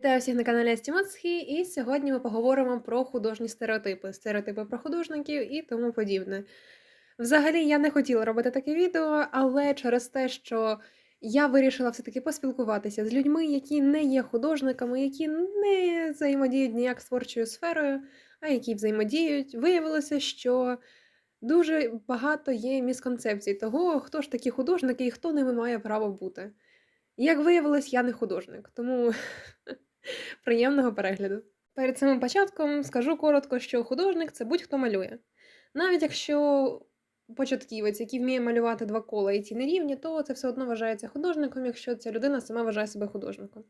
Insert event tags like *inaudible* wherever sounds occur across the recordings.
Вітаю всіх на каналі Астімацхі, і сьогодні ми поговоримо про художні стереотипи, стереотипи про художників і тому подібне. Взагалі, я не хотіла робити таке відео, але через те, що я вирішила все-таки поспілкуватися з людьми, які не є художниками, які не взаємодіють ніяк з творчою сферою, а які взаємодіють, виявилося, що дуже багато є місконцепцій того, хто ж такі художники і хто ними має право бути. Як виявилось, я не художник, тому *laughs* приємного перегляду. Перед самим початком скажу коротко, що художник це будь-хто малює. Навіть якщо початківець, який вміє малювати два кола і ті нерівні, то це все одно вважається художником, якщо ця людина сама вважає себе художником.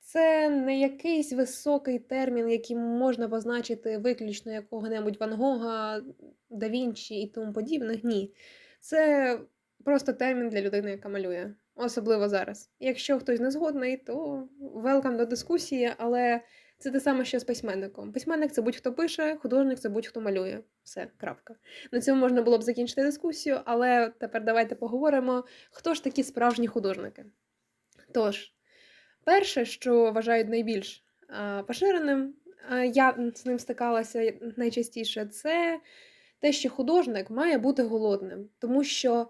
Це не якийсь високий термін, яким можна позначити виключно якого-небудь Ван Гога, Да Вінчі і тому подібних. Ні. Це просто термін для людини, яка малює, особливо зараз. Якщо хтось не згодний, то велкам до дискусії, але це те саме, що з письменником. Письменник це будь-хто пише, художник це будь-хто малює. Все, крапка. На цьому можна було б закінчити дискусію, але тепер давайте поговоримо, хто ж такі справжні художники. Тож, перше, що вважають найбільш поширеним, я з ним стикалася найчастіше, це те, що художник має бути голодним, тому що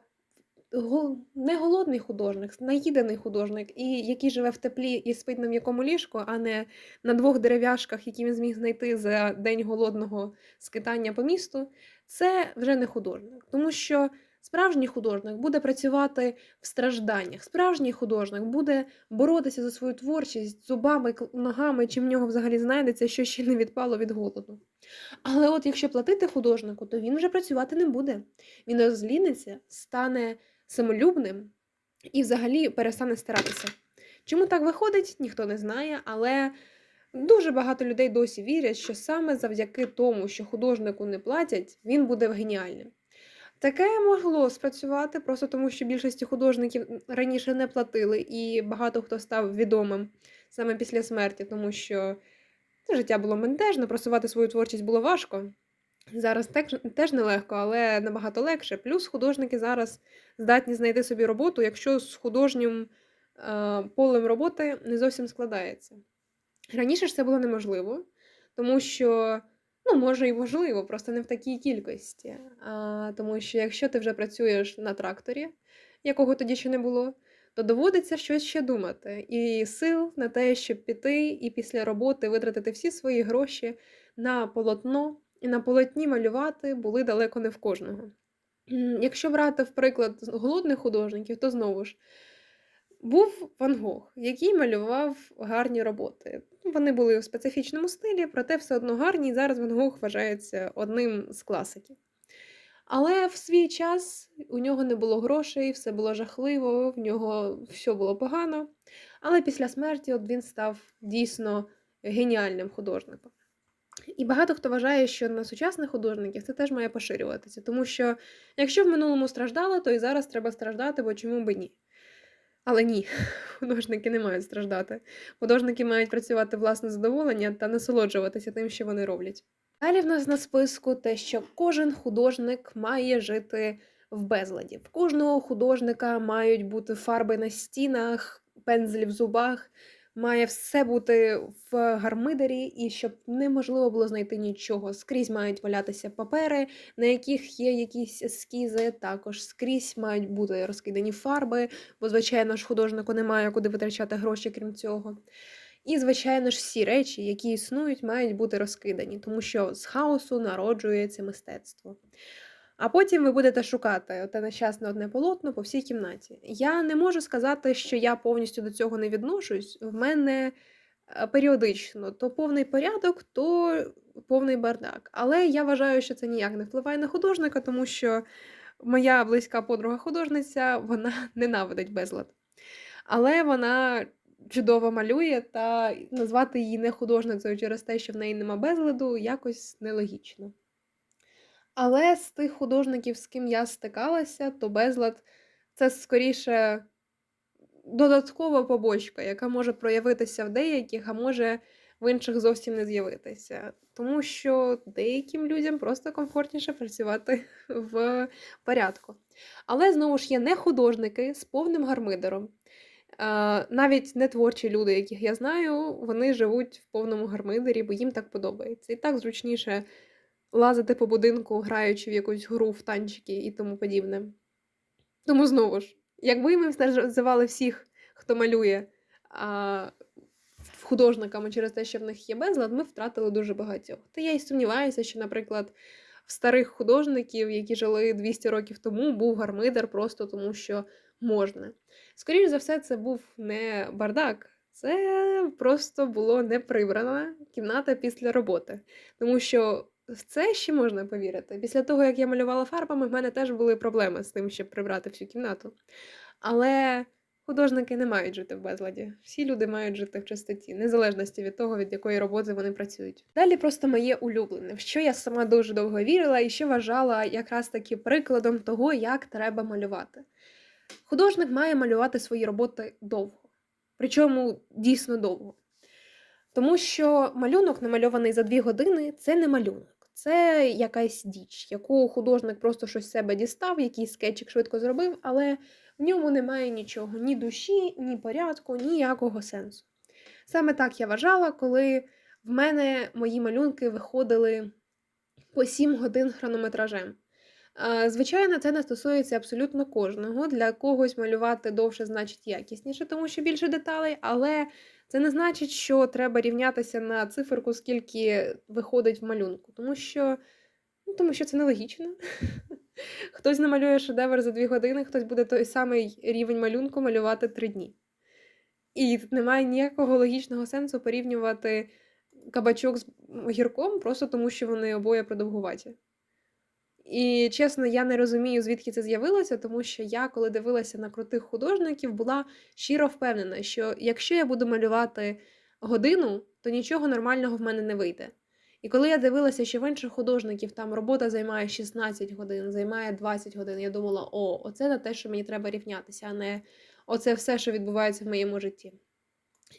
не голодний художник, наїдений художник, і який живе в теплі і спить на м'якому ліжку, а не на двох дерев'яшках, які він зміг знайти за день голодного скитання по місту, це вже не художник. Тому що справжній художник буде працювати в стражданнях. Справжній художник буде боротися за свою творчість зубами, ногами, чи в нього взагалі знайдеться, що ще не відпало від голоду. Але от якщо платити художнику, то він вже працювати не буде. Він розліниться, стане самолюбним і взагалі перестане старатися. Чому так виходить, ніхто не знає, але дуже багато людей досі вірять, що саме завдяки тому, що художнику не платять, він буде геніальним. Таке могло спрацювати просто тому, що більшості художників раніше не платили, і багато хто став відомим саме після смерті, тому що життя було ментежне, просувати свою творчість було важко. Зараз теж, нелегко, але набагато легше. Плюс художники зараз здатні знайти собі роботу, якщо з художнім е, полем роботи не зовсім складається. Раніше ж це було неможливо, тому що, ну, може і можливо, просто не в такій кількості. А, тому що якщо ти вже працюєш на тракторі, якого тоді ще не було, то доводиться щось ще думати. І сил на те, щоб піти і після роботи витратити всі свої гроші на полотно і на полотні малювати були далеко не в кожного. Якщо брати, в приклад, голодних художників, то знову ж був Ван Гог, який малював гарні роботи. Вони були у специфічному стилі, проте все одно гарні, і зараз Ван Гог вважається одним з класиків. Але в свій час у нього не було грошей, все було жахливо, в нього все було погано. Але після смерті от він став дійсно геніальним художником. І багато хто вважає, що на сучасних художників це теж має поширюватися, тому що якщо в минулому страждали, то і зараз треба страждати, бо чому би ні? Але ні, *laughs* художники не мають страждати. Художники мають працювати власне задоволення та насолоджуватися тим, що вони роблять. Далі в нас на списку те, що кожен художник має жити в безладі. В кожного художника мають бути фарби на стінах, пензлі в зубах, має все бути в гармидері, і щоб неможливо було знайти нічого. Скрізь мають валятися папери, на яких є якісь ескізи, також скрізь мають бути розкидані фарби, бо, звичайно ж, художнику немає куди витрачати гроші, крім цього. І, звичайно ж, всі речі, які існують, мають бути розкидані, тому що з хаосу народжується мистецтво. А потім ви будете шукати те нещасне одне полотно по всій кімнаті. Я не можу сказати, що я повністю до цього не відношусь. В мене е, періодично то повний порядок, то повний бардак. Але я вважаю, що це ніяк не впливає на художника, тому що моя близька подруга художниця вона *laughs* ненавидить безлад. Але вона чудово малює, та назвати її не художницею через те, що в неї нема безладу, якось нелогічно. Але з тих художників, з ким я стикалася, то безлад це скоріше додаткова побочка, яка може проявитися в деяких, а може в інших зовсім не з'явитися. Тому що деяким людям просто комфортніше працювати *laughs* в порядку. Але знову ж є не художники з повним гармидером. Навіть не творчі люди, яких я знаю, вони живуть в повному гармидері, бо їм так подобається. І так зручніше лазити по будинку, граючи в якусь гру в танчики і тому подібне. Тому знову ж, якби ми називали всіх, хто малює а, художниками через те, що в них є безлад, ми втратили дуже багатьох. Та я й сумніваюся, що, наприклад, в старих художників, які жили 200 років тому, був гармидер просто тому, що можна. Скоріше за все, це був не бардак, це просто було не прибрана кімната після роботи. Тому що в це ще можна повірити. Після того, як я малювала фарбами, в мене теж були проблеми з тим, щоб прибрати всю кімнату. Але художники не мають жити в безладі. Всі люди мають жити в чистоті, незалежності від того, від якої роботи вони працюють. Далі просто моє улюблене, в що я сама дуже довго вірила і що вважала якраз таки прикладом того, як треба малювати. Художник має малювати свої роботи довго, причому дійсно довго. Тому що малюнок, намальований за дві години, це не малюнок. Це якась діч, яку художник просто щось з себе дістав, якийсь скетчик швидко зробив, але в ньому немає нічого, ні душі, ні порядку, ніякого сенсу. Саме так я вважала, коли в мене мої малюнки виходили по 7 годин хронометражем. Звичайно, це не стосується абсолютно кожного. Для когось малювати довше значить якісніше, тому що більше деталей, але це не значить, що треба рівнятися на циферку, скільки виходить в малюнку, тому що, ну, тому що це нелогічно. *laughs* Хтось намалює шедевр за дві години, хтось буде той самий рівень малюнку малювати три дні. І немає ніякого логічного сенсу порівнювати кабачок з огірком, просто тому що вони обоє продовгуваті. І чесно, я не розумію, звідки це з'явилося, тому що я, коли дивилася на крутих художників, була щиро впевнена, що якщо я буду малювати годину, то нічого нормального в мене не вийде. І коли я дивилася, що в інших художників там робота займає 16 годин, займає 20 годин, я думала, о, оце на те, що мені треба рівнятися, а не оце все, що відбувається в моєму житті.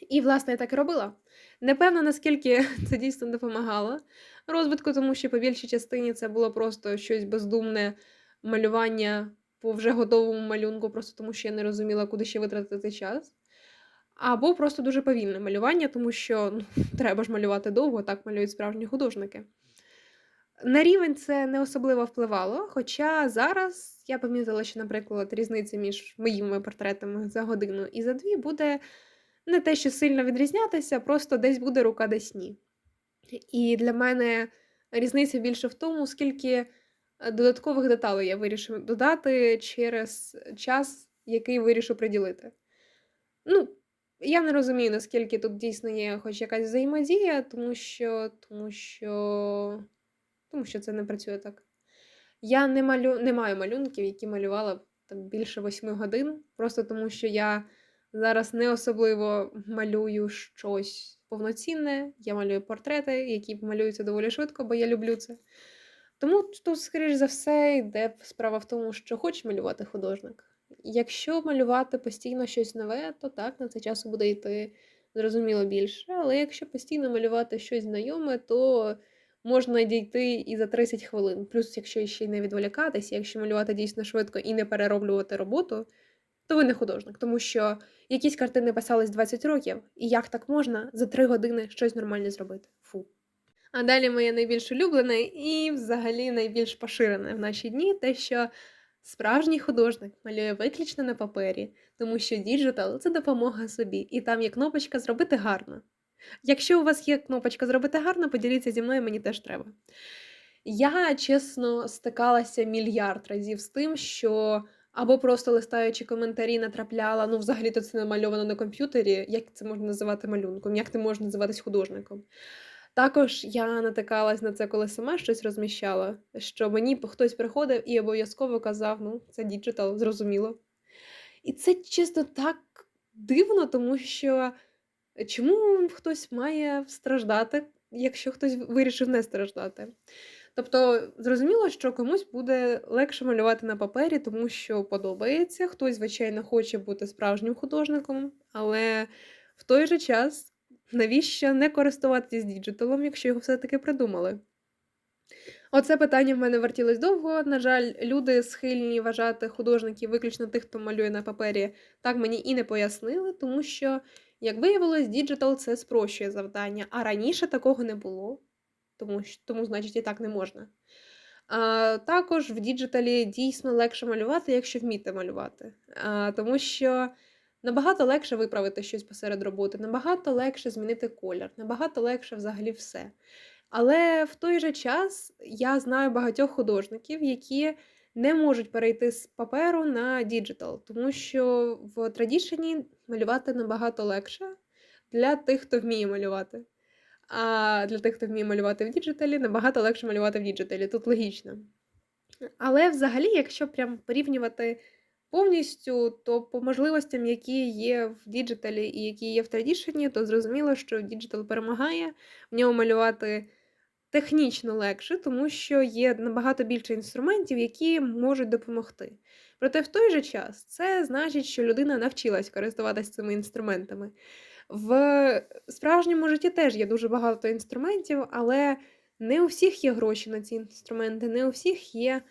І, власне, я так і робила. Не певна, наскільки *laughs* це дійсно допомагало розвитку, тому що по більшій частині це було просто щось бездумне малювання по вже готовому малюнку, просто тому що я не розуміла, куди ще витратити час. Або просто дуже повільне малювання, тому що ну, *laughs* треба ж малювати довго, так малюють справжні художники. На рівень це не особливо впливало, хоча зараз я помітила, що, наприклад, різниця між моїми портретами за годину і за дві буде не те, що сильно відрізнятися, просто десь буде рука, десь ні. І для мене різниця більше в тому, скільки е, додаткових деталей я вирішу додати через час, який вирішу приділити. Ну, я не розумію, наскільки тут дійсно є хоч якась взаємодія, тому що, тому що, тому що це не працює так. Я не, малю... не маю малюнків, які малювала там більше восьми годин, просто тому що я зараз не особливо малюю щось повноцінне. Я малюю портрети, які малюються доволі швидко, бо я люблю це. Тому тут, скоріш за все, йде справа в тому, що хоче малювати художник. Якщо малювати постійно щось нове, то так, на це часу буде йти зрозуміло більше. Але якщо постійно малювати щось знайоме, то можна дійти і за 30 хвилин. Плюс, якщо ще й не відволікатися, якщо малювати дійсно швидко і не перероблювати роботу, то ви не художник, тому що якісь картини писались 20 років, і як так можна за 3 години щось нормальне зробити? Фу. А далі моє найбільш улюблене і взагалі найбільш поширене в наші дні те, що справжній художник малює виключно на папері, тому що діджитал це допомога собі, і там є кнопочка зробити гарно. Якщо у вас є кнопочка зробити гарно, поділіться зі мною, мені теж треба. Я чесно стикалася мільярд разів з тим, що або просто листаючи коментарі, натрапляла, ну, взагалі-то це намальовано на комп'ютері, як це можна називати малюнком, як ти можеш називатись художником. Також я натикалась на це, коли сама щось розміщала, що мені хтось приходив і обов'язково казав: ну, це діджитал, зрозуміло. І це чесно так дивно, тому що чому хтось має страждати, якщо хтось вирішив не страждати? Тобто, зрозуміло, що комусь буде легше малювати на папері, тому що подобається. Хтось, звичайно, хоче бути справжнім художником, але в той же час навіщо не користуватись діджиталом, якщо його все-таки придумали? Оце питання в мене вертілось довго. На жаль, люди схильні вважати художників виключно тих, хто малює на папері, так мені і не пояснили, тому що, як виявилось, діджитал це спрощує завдання, а раніше такого не було, тому, тому значить, і так не можна. А, також в діджиталі дійсно легше малювати, якщо вміти малювати. А, тому що набагато легше виправити щось посеред роботи, набагато легше змінити колір, набагато легше взагалі все. Але в той же час я знаю багатьох художників, які не можуть перейти з паперу на діджитал, тому що в традішені малювати набагато легше для тих, хто вміє малювати. А для тих, хто вміє малювати в діджиталі, набагато легше малювати в діджиталі. Тут логічно. Але взагалі, якщо прям порівнювати повністю, то по можливостям, які є в діджиталі і які є в традішені, то зрозуміло, що діджитал перемагає, в ньому малювати технічно легше, тому що є набагато більше інструментів, які можуть допомогти. Проте в той же час це значить, що людина навчилась користуватися цими інструментами. В справжньому житті теж є дуже багато інструментів, але не у всіх є гроші на ці інструменти, не у всіх є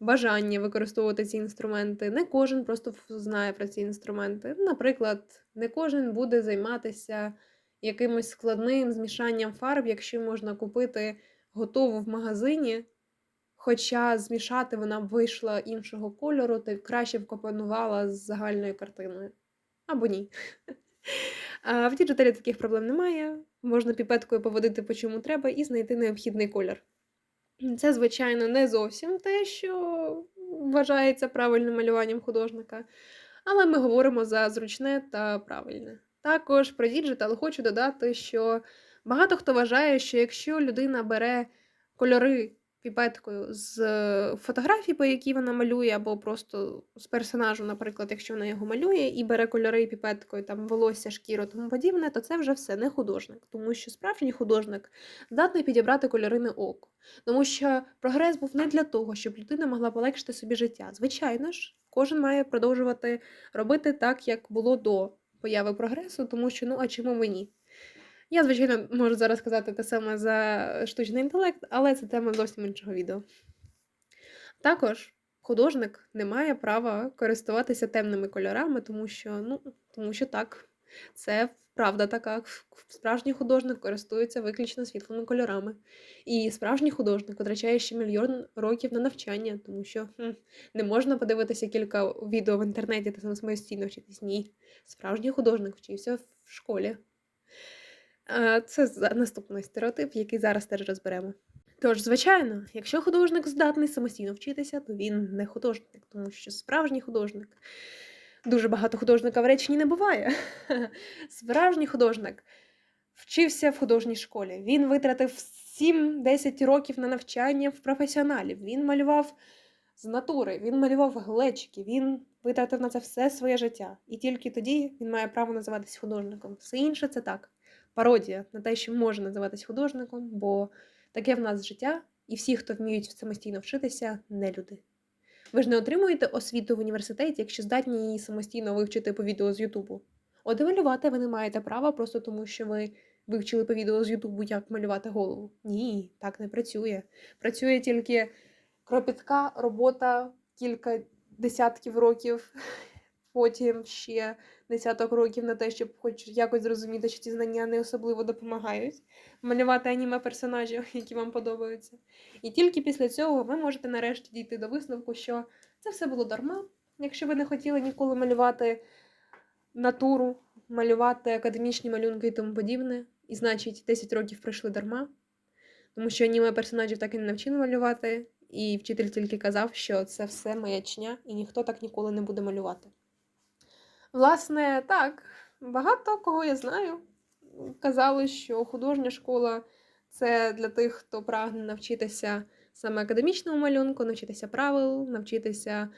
бажання використовувати ці інструменти. Не кожен просто знає про ці інструменти. Наприклад, не кожен буде займатися якимось складним змішанням фарб, якщо можна купити готову в магазині. Хоча змішати вона б вийшла іншого кольору, то краще б компонувала з загальною картиною. Або ні. А в діджиталі таких проблем немає. Можна піпеткою поводити по чому треба і знайти необхідний колір. Це, звичайно, не зовсім те, що вважається правильним малюванням художника, але ми говоримо за зручне та правильне. Також про діджитал хочу додати, що багато хто вважає, що якщо людина бере кольори піпеткою з фотографії, по якій вона малює, або просто з персонажу, наприклад, якщо вона його малює, і бере кольори піпеткою, там волосся, шкіру, тому подібне, то це вже все не художник, тому що справжній художник здатний підібрати кольори на око. Тому що прогрес був не для того, щоб людина могла полегшити собі життя. Звичайно ж, кожен має продовжувати робити так, як було до появи прогресу, тому що ну а чому мені? Я, звичайно, можу зараз сказати те саме за штучний інтелект, але це тема зовсім іншого відео. Також художник не має права користуватися темними кольорами, тому що, ну, тому що так, це правда така. Справжній художник користується виключно світлими кольорами. І справжній художник витрачає ще мільйон років на навчання, тому що хм, не можна подивитися кілька відео в інтернеті та самостійно вчитись. Ні. Справжній художник вчився в школі. Це наступний стереотип, який зараз теж розберемо. Тож, звичайно, якщо художник здатний самостійно вчитися, то він не художник, тому що справжній художник. Дуже багато художника в реченні не буває. *laughs* Справжній художник вчився в художній школі. Він витратив 7-10 років на навчання в професіоналів. Він малював з натури, він малював глечики, він витратив на це все своє життя. І тільки тоді він має право називатись художником. Все інше це так пародія на те, що може називатись художником, бо таке в нас життя, і всі, хто вміють самостійно вчитися, не люди. Ви ж не отримуєте освіту в університеті, якщо здатні її самостійно вивчити по відео з Ютубу. От і малювати ви не маєте права просто тому, що ви вивчили по відео з Ютубу, як малювати голову. Ні, так не працює. Працює тільки кропітка робота кілька десятків років, *laughs* потім ще десяток років на те, щоб хоч якось зрозуміти, що ці знання не особливо допомагають малювати аніме персонажів, *laughs* які вам подобаються. І тільки після цього ви можете нарешті дійти до висновку, що це все було дарма. Якщо ви не хотіли ніколи малювати натуру, малювати академічні малюнки і тому подібне, і значить 10 років пройшли дарма, тому що аніме персонажів так і не навчили малювати, і вчитель тільки казав, що це все маячня, і ніхто так ніколи не буде малювати. Власне, так, багато кого я знаю. Казали, що художня школа це для тих, хто прагне навчитися саме академічному малюнку, навчитися правил, навчитися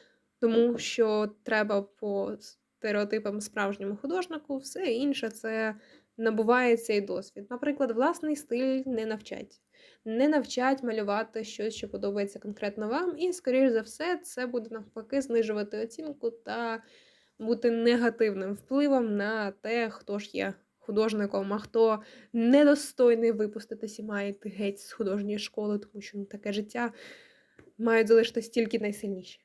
тому, що треба по стереотипам справжньому художнику, все інше це набуває цей досвід. Наприклад, власний стиль не навчать. Не навчать малювати щось, що подобається конкретно вам, і, скоріш за все, це буде навпаки знижувати оцінку та бути негативним впливом на те, хто ж є художником, а хто недостойний випуститись і має геть з художньої школи, тому що ну, таке життя мають залишитись тільки найсильніші.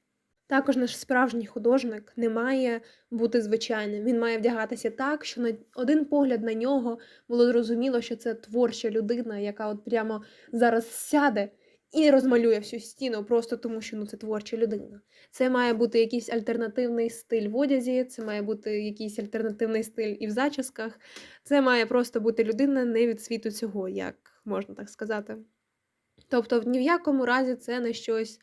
Також наш справжній художник не має бути звичайним. Він має вдягатися так, що на один погляд на нього було зрозуміло, що це творча людина, яка от прямо зараз сяде і розмалює всю стіну, просто тому що ну це творча людина. Це має бути якийсь альтернативний стиль в одязі, це має бути якийсь альтернативний стиль і в зачісках. Це має просто бути людина не від світу цього, як можна так сказати. Тобто, ні в якому разі це не щось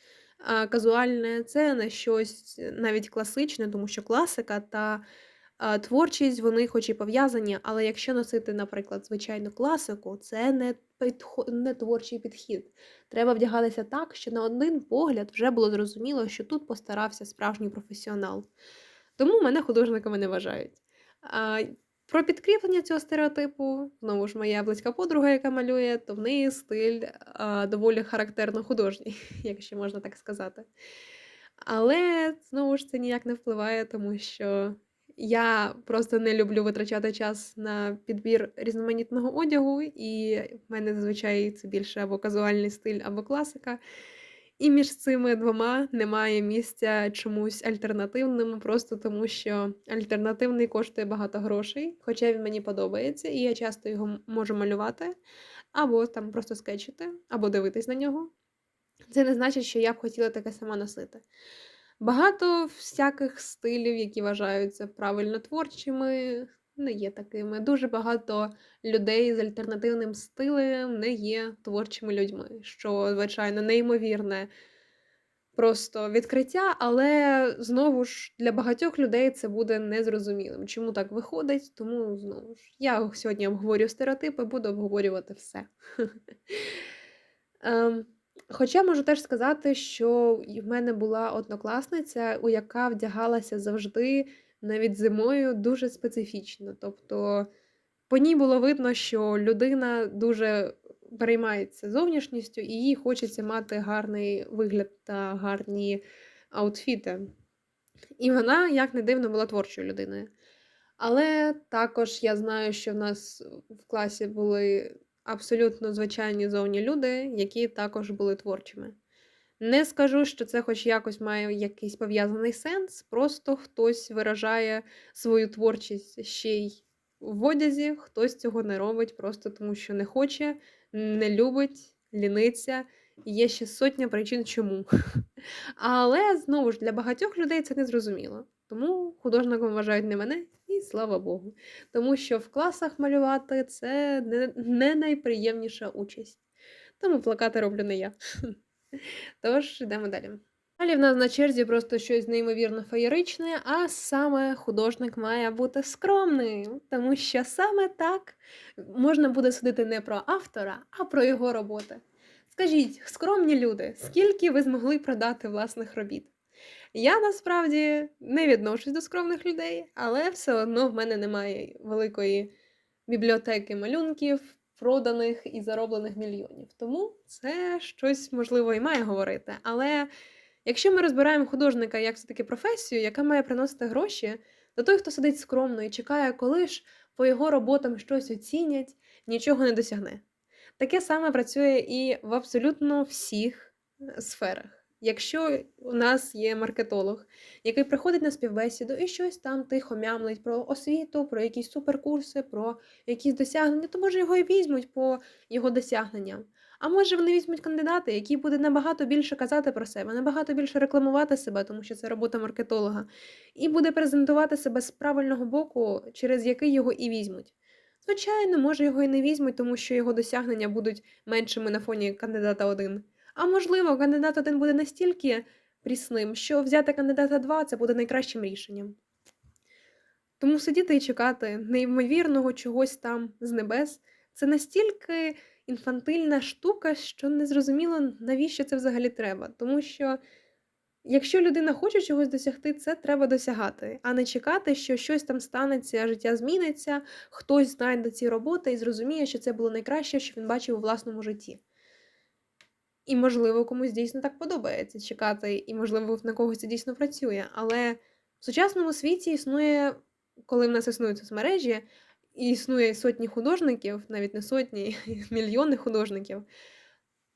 казуальне, це не щось навіть класичне, тому що класика та творчість вони хоч і пов'язані, але якщо носити, наприклад, звичайну класику, це не, підхо- не творчий підхід. Треба вдягатися так, що на один погляд вже було зрозуміло, що тут постарався справжній професіонал. Тому мене художниками не вважають. А, про підкріплення цього стереотипу, знову ж моя близька подруга, яка малює, то в неї стиль а, доволі характерно художній, *laughs* якщо можна так сказати. Але знову ж це ніяк не впливає, тому що я просто не люблю витрачати час на підбір різноманітного одягу, і в мене зазвичай це більше або казуальний стиль, або класика. І між цими двома немає місця чомусь альтернативному, просто тому що альтернативний коштує багато грошей, хоча він мені подобається, і я часто його можу малювати, або там просто скетчити, або дивитись на нього. Це не значить, що я б хотіла таке сама носити. Багато всяких стилів, які вважаються правильно творчими, не є такими. Дуже багато людей з альтернативним стилем не є творчими людьми, що, звичайно, неймовірне просто відкриття, але знову ж для багатьох людей це буде незрозумілим. Чому так виходить? Тому знову ж я сьогодні обговорю стереотипи, буду обговорювати все. *laughs* Хоча можу теж сказати, що в мене була однокласниця, у яка вдягалася завжди, навіть зимою, дуже специфічно. Тобто по ній було видно, що людина дуже переймається зовнішністю, і їй хочеться мати гарний вигляд та гарні аутфіти. І вона, як не дивно, була творчою людиною. Але також я знаю, що в нас в класі були абсолютно звичайні зовні люди, які також були творчими. Не скажу, що це хоч якось має якийсь пов'язаний сенс, просто хтось виражає свою творчість ще й в одязі, хтось цього не робить просто тому, що не хоче, не любить, ліниться. Є ще сотня причин, чому. *laughs* Але знову ж для багатьох людей це не зрозуміло. Тому художником вважають не мене, слава Богу. Тому що в класах малювати це не, не найприємніша участь. Тому плакати роблю не я. *laughs* Тож, йдемо далі. Далі в нас на черзі просто щось неймовірно феєричне, а саме художник має бути скромним, тому що саме так можна буде судити не про автора, а про його роботи. Скажіть, скромні люди, скільки ви змогли продати власних робіт? Я насправді не відношусь до скромних людей, але все одно в мене немає великої бібліотеки малюнків, проданих і зароблених мільйонів. Тому це щось можливо і має говорити. Але якщо ми розбираємо художника як все-таки професію, яка має приносити гроші, то той, хто сидить скромно і чекає, коли ж по його роботам щось оцінять, нічого не досягне. Таке саме працює і в абсолютно всіх е, сферах. Якщо у нас є маркетолог, який приходить на співбесіду і щось там тихо мямлить про освіту, про якісь суперкурси, про якісь досягнення, то може його і візьмуть по його досягненням. А може вони візьмуть кандидата, який буде набагато більше казати про себе, набагато більше рекламувати себе, тому що це робота маркетолога, і буде презентувати себе з правильного боку, через який його і візьмуть. Звичайно, може його і не візьмуть, тому що його досягнення будуть меншими на фоні кандидата один. А можливо, кандидат один буде настільки прісним, що взяти кандидата два це буде найкращим рішенням. Тому сидіти і чекати неймовірного чогось там з небес це настільки інфантильна штука, що незрозуміло, навіщо це взагалі треба. Тому що якщо людина хоче чогось досягти, це треба досягати, а не чекати, що щось там станеться, життя зміниться, хтось знайде ці роботи і зрозуміє, що це було найкраще, що він бачив у власному житті. І, можливо, комусь дійсно так подобається чекати, і, можливо, на когось це дійсно працює. Але в сучасному світі існує, коли в нас існують соцмережі, і існує сотні художників, навіть не сотні, *laughs* мільйони художників.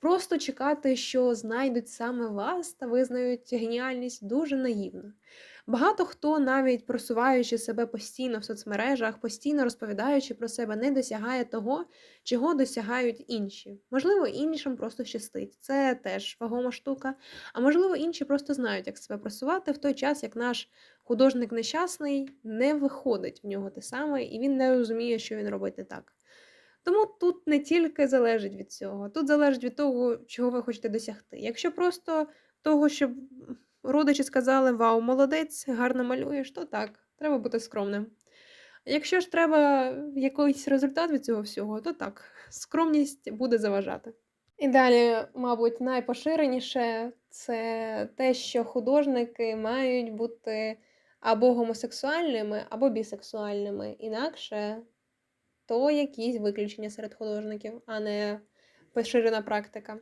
Просто чекати, що знайдуть саме вас та визнають геніальність дуже наївно. Багато хто, навіть просуваючи себе постійно в соцмережах, постійно розповідаючи про себе, не досягає того, чого досягають інші. Можливо, іншим просто щастить. Це теж вагома штука. А можливо, інші просто знають, як себе просувати в той час, як наш художник нещасний не виходить в нього те саме, і він не розуміє, що він робить не так. Тому тут не тільки залежить від цього, тут залежить від того, чого ви хочете досягти. Якщо просто того, щоб родичі сказали Вау, молодець, гарно малюєш, то так, треба бути скромним. Якщо ж треба якийсь результат від цього всього, то так, скромність буде заважати. І далі, мабуть, найпоширеніше це те, що художники мають бути або гомосексуальними, або бісексуальними. Інакше то якісь виключення серед художників, а не поширена практика.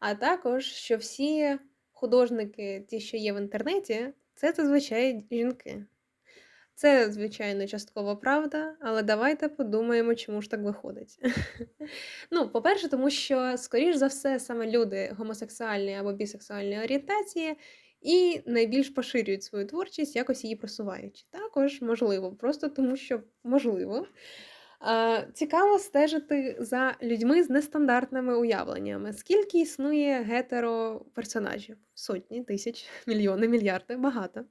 А також, що всі художники, ті, що є в інтернеті, це зазвичай жінки. Це, звичайно, часткова правда, але давайте подумаємо, чому ж так виходить. *laughs* ну, по-перше, тому що, скоріш за все, саме люди гомосексуальної або бісексуальної орієнтації і найбільш поширюють свою творчість, якось її просуваючи. Також можливо, просто тому що можливо. Цікаво стежити за людьми з нестандартними уявленнями. Скільки існує гетеро-персонажів? Сотні, тисяч, *laughs* мільйони, мільярди, багато.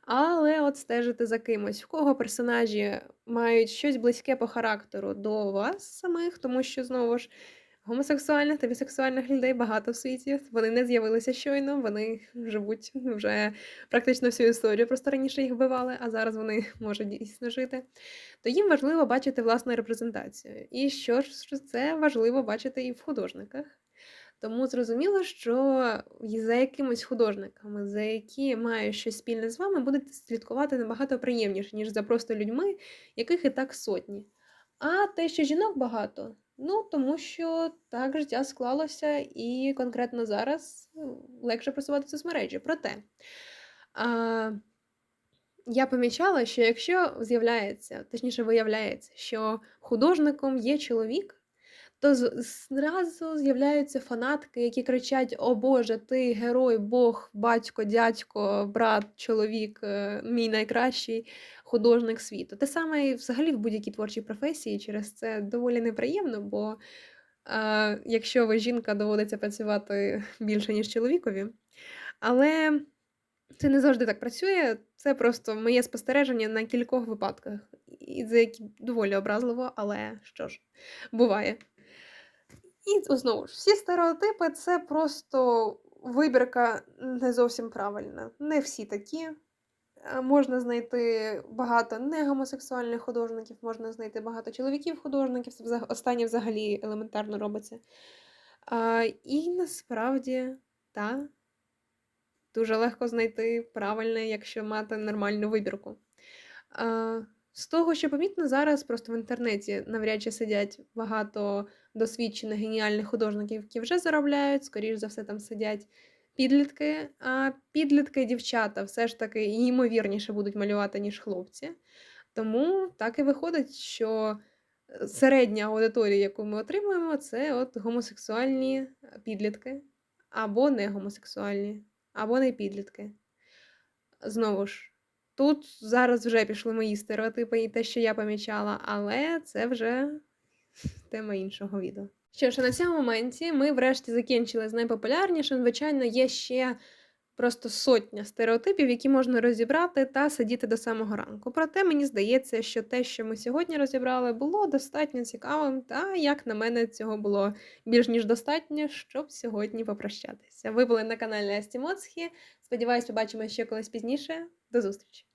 Але от стежити за кимось, в кого персонажі мають щось близьке по характеру до вас самих, тому що знову ж Гомосексуальних та бісексуальних людей багато в світі. Вони не з'явилися щойно, вони живуть вже практично всю історію. Просто раніше їх вбивали, а зараз вони *laughs* можуть дійсно жити. То їм важливо бачити власну репрезентацію. І що ж це важливо бачити і в художниках. Тому зрозуміло, що за якимись художниками, за які мають щось спільне з вами, будете слідкувати набагато приємніше, ніж за просто людьми, яких і так сотні. А те, що жінок багато. Ну, тому що так життя склалося, і конкретно зараз ну, легше просувати соцмережі. Проте а, я помічала, що якщо з'являється, точніше виявляється, що художником є чоловік, то зразу з'являються фанатки, які кричать: О Боже, ти герой, Бог, батько, дядько, брат, чоловік, е, мій найкращий художник світу. Те саме і взагалі в будь-якій творчій професії через це доволі неприємно, бо е, якщо ви жінка, доводиться працювати більше, ніж чоловікові. Але це не завжди так працює. Це просто моє спостереження на кількох випадках. І це доволі образливо, але що ж, буває. І знову ж, всі стереотипи це просто вибірка не зовсім правильна. Не всі такі. Е, можна знайти багато негомосексуальних художників, можна знайти багато чоловіків-художників, це останнє взагалі елементарно робиться. А, І насправді, так, дуже легко знайти правильне, якщо мати нормальну вибірку. А, З того, що помітно, зараз просто в інтернеті навряд чи сидять багато досвідчених геніальних художників, які вже заробляють, скоріш за все, там сидять підлітки, а підлітки дівчата все ж таки ймовірніше будуть малювати, ніж хлопці. Тому так і виходить, що е, середня аудиторія, яку ми отримуємо, це от гомосексуальні підлітки, або не гомосексуальні, або не підлітки. Знову ж, тут зараз вже пішли мої стереотипи і те, що я помічала, але це вже тема іншого відео. Що ж, на цьому моменті ми врешті закінчили з найпопулярнішим. Звичайно, є ще просто сотня стереотипів, які можна розібрати та сидіти до самого ранку. Проте мені здається, що те, що ми сьогодні розібрали, було достатньо цікавим, та, як на мене, цього було більш ніж достатньо, щоб сьогодні попрощатися. Ви були на каналі Асті Моцхі. Сподіваюсь, побачимо ще колись пізніше. До зустрічі!